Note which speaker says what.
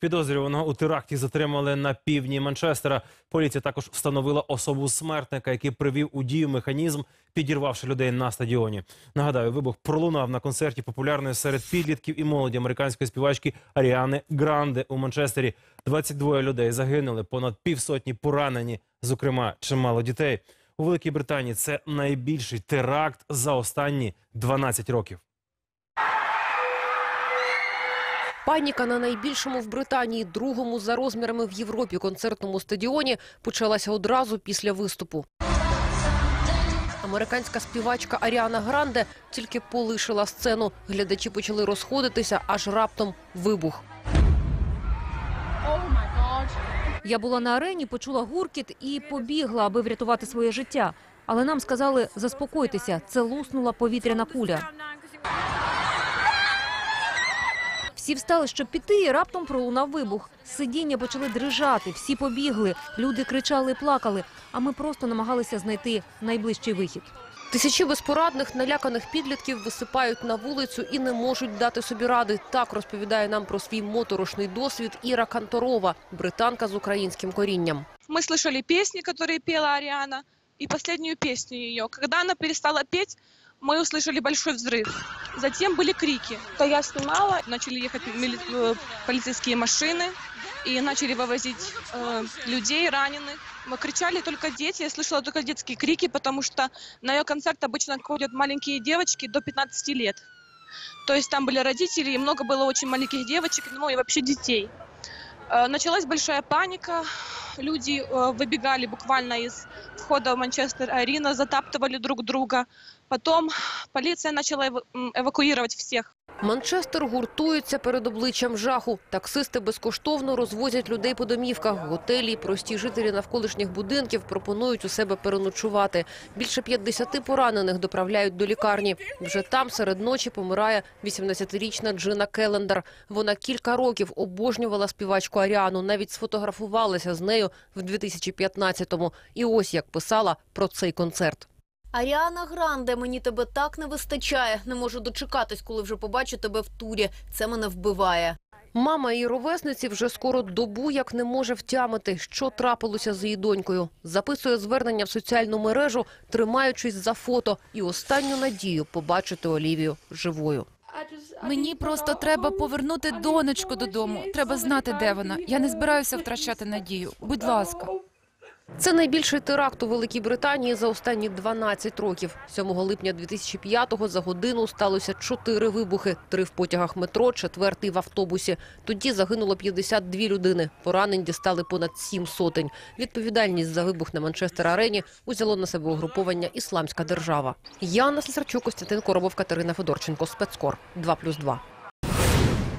Speaker 1: Підозрюваного у теракті затримали на півдні Манчестера. Поліція також встановила особу смертника, який привів у дію механізм, підірвавши людей на стадіоні. Нагадаю, вибух пролунав на концерті популярної серед підлітків і молоді американської співачки Аріани Гранде у Манчестері. 22 людей загинули, понад півсотні поранені, зокрема чимало дітей. У Великій Британії це найбільший теракт за останні 12 років.
Speaker 2: Паніка на найбільшому в Британії, другому за розмірами в Європі концертному стадіоні почалася одразу після виступу. Американська співачка Аріана Гранде тільки полишила сцену. Глядачі почали розходитися, аж раптом вибух.
Speaker 3: Я була на арені, почула гуркіт і побігла, аби врятувати своє життя. Але нам сказали заспокойтеся, це луснула повітряна куля. Всі встали, щоб піти, і раптом пролунав вибух. Сидіння почали дрижати, всі побігли, люди кричали, і плакали. А ми просто намагалися знайти найближчий вихід.
Speaker 2: Тисячі безпорадних наляканих підлітків висипають на вулицю і не можуть дати собі ради. Так розповідає нам про свій моторошний досвід Іра Канторова, британка з українським корінням.
Speaker 4: Мы слышали песни, которые пела Ариана, и последнюю песню ее. Когда она перестала петь, мы услышали большой взрыв. Затем были крики. То я снимала, начали ехать мили- э, полицейские машины и начали вывозить э, людей раненых. Мы кричали только дети, я слышала только детские крики, потому что на ее концерт обычно ходят маленькие девочки до 15 лет. То есть там были родители, и много было очень маленьких девочек, ну и вообще детей. Э, Началась большая паника, люди э, выбегали буквально из входа в Манчестер-Арена, затаптывали друг друга. Потом полиция м, эвакуировать всех.
Speaker 2: Манчестер гуртується перед обличчям жаху. Таксисти безкоштовно розвозять людей по домівках. Готелі і прості жителі навколишніх будинків пропонують у себе переночувати. Більше 50 поранених доправляють до лікарні. Вже там серед ночі помирає 18-річна Джина Келендер. Вона кілька років обожнювала співачку Аріану, навіть сфотографувалася з нею в 2015-му. І ось як писала про цей концерт.
Speaker 5: Аріана Гранде, мені тебе так не вистачає. Не можу дочекатись, коли вже побачу тебе в турі. Це мене вбиває.
Speaker 2: Мама її ровесниці вже скоро добу як не може втямити, що трапилося з її донькою. Записує звернення в соціальну мережу, тримаючись за фото і останню надію побачити Олівію живою.
Speaker 6: Мені просто треба повернути донечку додому. Треба знати, де вона. Я не збираюся втрачати надію. Будь ласка.
Speaker 2: Це найбільший теракт у Великій Британії за останні 12 років. 7 липня 2005-го за годину сталося чотири вибухи. Три в потягах метро, четвертий в автобусі. Тоді загинуло 52 людини. Поранень дістали понад сім сотень. Відповідальність за вибух на Манчестер-арені узяло на себе угруповання «Ісламська держава». Яна Слесарчук, Костянтин Коробов, Катерина Федорченко. Спецкор. 2+,2.